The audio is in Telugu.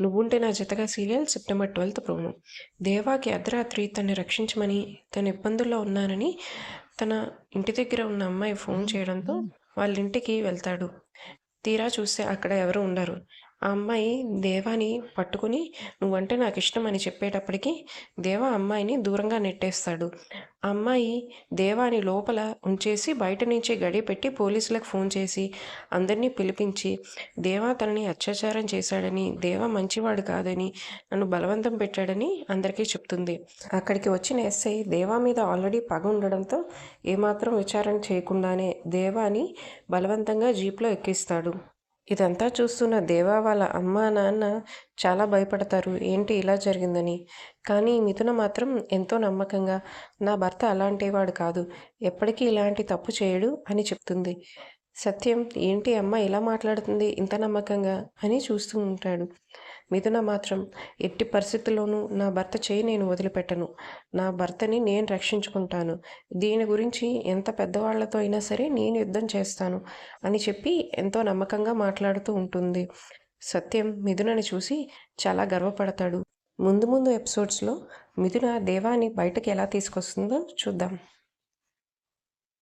Nuvvunte Naa Jathaga serial September twelfth promo. దేవాకి అర్ధరాత్రి తన్ని రక్షించమని తన ఇబ్బందుల్లో ఉన్నానని తన ఇంటి దగ్గర ఉన్న అమ్మాయి ఫోన్ చేయడంతో వాళ్ళ ఇంటికి వెళ్తాడు. తీరా చూస్తే అక్కడ ఎవరు ఉండరు. ఆ అమ్మాయి దేవాని పట్టుకుని నువ్వంటే నాకు ఇష్టం అని చెప్పేటప్పటికి దేవా అమ్మాయిని దూరంగా నెట్టేస్తాడు అమ్మాయి దేవాని లోపల ఉంచేసి బయట నుంచి గడి పెట్టి పోలీసులకు ఫోన్ చేసి అందరినీ పిలిపించి దేవా తనని అత్యాచారం చేశాడని దేవా మంచివాడు కాదని నన్ను బలవంతం పెట్టాడని అందరికీ చెప్తుంది. అక్కడికి వచ్చిన ఎస్ఐ దేవా మీద ఆల్రెడీ పగ ఉండడంతో ఏమాత్రం విచారణ చేయకుండానే దేవాని బలవంతంగా జీప్లో ఎక్కిస్తాడు. ఇదంతా చూస్తున్న దేవా వాళ్ళ అమ్మ నాన్న చాలా భయపడతారు. ఏంటి ఇలా జరిగిందని? కానీ మిథున మాత్రం ఎంతో నమ్మకంగా నా భర్త అలాంటివాడు కాదు ఎప్పటికీ ఇలాంటి తప్పు చేయడు అని చెప్తుంది. సత్యం ఏంటి అమ్మ ఇలా మాట్లాడుతుంది ఇంత నమ్మకంగా అని చూస్తూ ఉంటాడు. మిథున మాత్రం ఎట్టి పరిస్థితుల్లోనూ నా భర్త చేయి నేను వదిలిపెట్టను. నా భర్తని నేను రక్షించుకుంటాను. దీని గురించి ఎంత పెద్దవాళ్ళతో అయినా సరే నేను యుద్ధం చేస్తాను అని చెప్పి ఎంతో నమ్మకంగా మాట్లాడుతూ ఉంటుంది. సత్యం మిథునని చూసి చాలా గర్వపడతాడు. ముందు ముందు ఎపిసోడ్స్లో మిథున దేవాని బయటకు ఎలా తీసుకొస్తుందో చూద్దాం.